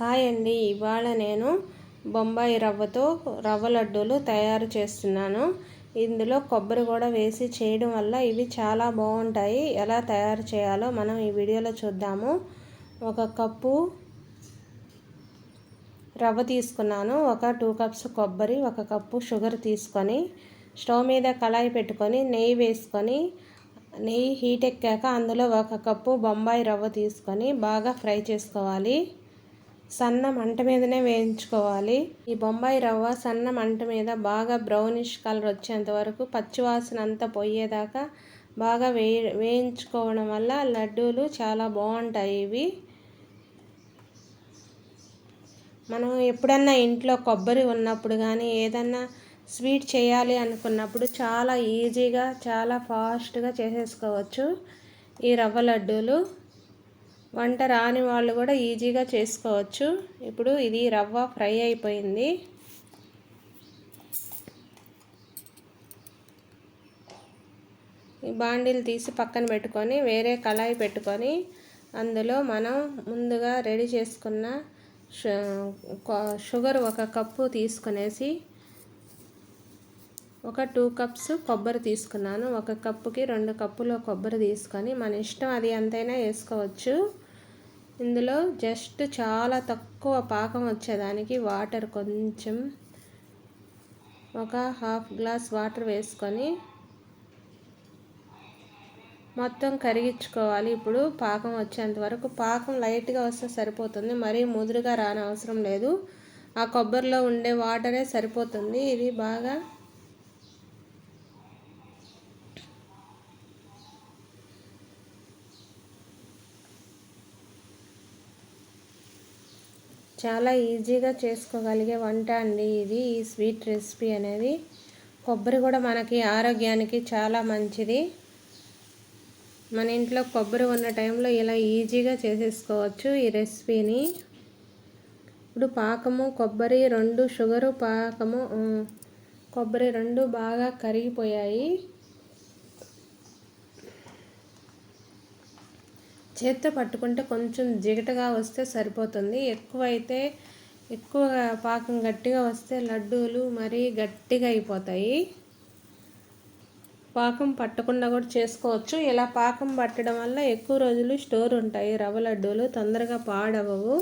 Hi అండి. ఇవాళ నేను బొంబాయి రవ్వతో రవ్వ లడ్డూలు తయారు చేస్తున్నాను. ఇందులో కొబ్బరి కూడా వేసి చేయడం వల్ల ఇవి చాలా బాగుంటాయి. ఎలా తయారు చేయాలో మనం ఈ వీడియోలో చూద్దాము. ఒక కప్పు రవ్వ తీసుకున్నాను. ఒక టూ కప్స్ కొబ్బరి ఒక కప్పు షుగర్ తీసుకొని స్టవ్ మీద కళాయి పెట్టుకొని నెయ్యి వేసుకొని నెయ్యి హీట్ ఎక్కాక అందులో ఒక కప్పు బొంబాయి రవ్వ తీసుకొని బాగా ఫ్రై చేసుకోవాలి. సన్న మంట మీదనే వేయించుకోవాలి. ఈ బొంబాయి రవ్వ సన్న మంట మీద బాగా బ్రౌనిష్ కలర్ వచ్చేంత వరకు పచ్చివాసన అంతా పోయేదాకా బాగా వేయి వేయించుకోవడం వల్ల లడ్డూలు చాలా బాగుంటాయి ఇవి. మనం ఎప్పుడన్నా ఇంట్లో కొబ్బరి ఉన్నప్పుడు కానీ ఏదన్నా స్వీట్ చేయాలి అనుకున్నప్పుడు చాలా ఈజీగా చాలా ఫాస్ట్గా చేసేసుకోవచ్చు ఈ రవ్వ లడ్డూలు. వంట రాని వాళ్ళు కూడా ఈజీగా చేసుకోవచ్చు. ఇప్పుడు ఇది రవ్వ ఫ్రై అయిపోయింది. ఈ బాండీలు తీసి పక్కన పెట్టుకొని వేరే కళాయి పెట్టుకొని అందులో మనం ముందుగా రెడీ చేసుకున్న షుగర్ ఒక కప్పు తీసుకునేసి ఒక టూ కప్స్ కొబ్బరి తీసుకున్నాను. ఒక కప్పుకి రెండు కప్పులో కొబ్బరి తీసుకొని మన ఇష్టం అది ఎంతైనా వేసుకోవచ్చు. ఇందులో జస్ట్ చాలా తక్కువ పాకం వచ్చేదానికి వాటర్ కొంచెం ఒక హాఫ్ గ్లాస్ వాటర్ వేసుకొని మొత్తం కరిగించుకోవాలి. ఇప్పుడు పాకం వచ్చేంత వరకు పాకం లైట్గా వస్తే సరిపోతుంది. మరీ ముదురుగా రానవసరం లేదు. ఆ కొబ్బరిలో ఉండే వాటరే సరిపోతుంది. ఇది బాగా చాలా ఈజీగా చేసుకోగలిగే వంట అండి ఇది. ఈ స్వీట్ రెసిపీ అనేది కొబ్బరి కూడా మనకి ఆరోగ్యానికి చాలా మంచిది. మన ఇంట్లో కొబ్బరి ఉన్న టైంలో ఇలా ఈజీగా చేసేసుకోవచ్చు ఈ రెసిపీని. ఇప్పుడు పాకము కొబ్బరి రెండు షుగరు పాకము కొబ్బరి రెండు బాగా కరిగిపోయాయి. చేత్తో పట్టుకుంటే కొంచెం జిగటగా వస్తే సరిపోతుంది. ఎక్కువ అయితే ఎక్కువ పాకం గట్టిగా వస్తే లడ్డూలు మరీ గట్టిగా అయిపోతాయి. పాకం పట్టకుండా కూడా చేసుకోవచ్చు. ఇలా పాకం పట్టడం వల్ల ఎక్కువ రోజులు స్టోర్ ఉంటాయి. రవ్వ లడ్డూలు తొందరగా పాడవవు.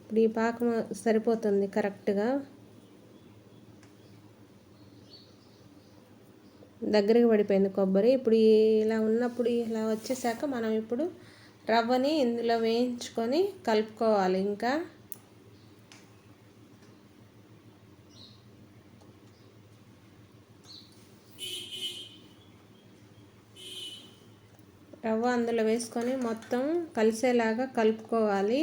ఇప్పుడు ఈ పాకం సరిపోతుంది కరెక్ట్గా. దగ్గరికి పడిపోయింది కొబ్బరి. ఇప్పుడు ఇలా ఉన్నప్పుడు ఇలా వచ్చేసాక మనం ఇప్పుడు రవ్వని ఇందులో వేయించుకొని కలుపుకోవాలి ఇంకా. రవ్వ అందులో వేసుకొని మొత్తం కలిసేలాగా కలుపుకోవాలి.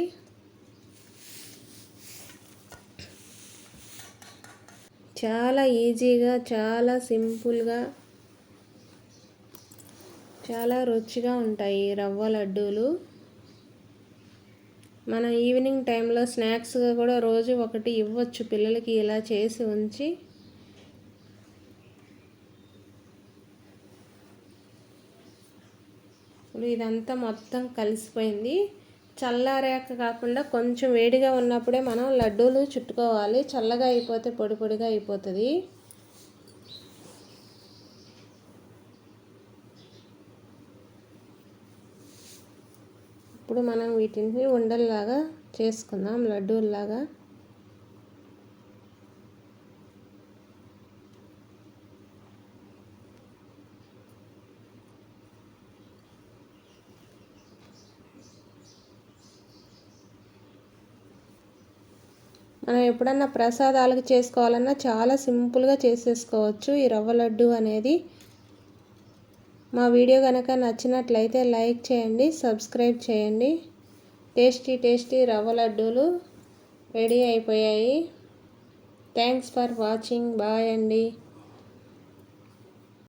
చాలా ఈజీగా చాలా సింపుల్గా చాలా రుచిగా ఉంటాయి రవ్వ లడ్డూలు. మన ఈవినింగ్ టైంలో స్నాక్స్గా కూడా రోజు ఒకటి ఇవ్వచ్చు పిల్లలకి ఇలా చేసి ఉంచి. ఇప్పుడు ఇదంతా మొత్తం కలిసిపోయింది. చల్లారాక కాకుండా కొంచెం వేడిగా ఉన్నప్పుడే మనం లడ్డూలు చుట్టుకోవాలి. చల్లగా అయిపోతే పొడి పొడిగా అయిపోతుంది. ఇప్పుడు మనం వీటిని ఉండల్లాగా చేసుకుందాం లడ్డూల్లాగా. మనం ఎప్పుడన్నా ప్రసాదాలకు చేసుకోవాలన్నా చాలా సింపుల్గా చేసేసుకోవచ్చు. ఈ రవ్వ లడ్డు అనేది మా వీడియో కనుక నచ్చినట్లయితే లైక్ చేయండి సబ్స్క్రైబ్ చేయండి. టేస్టీ టేస్టీ రవ్వ లడ్డూలు రెడీ అయిపోయాయి. Thanks for watching. బాయ్ అండి.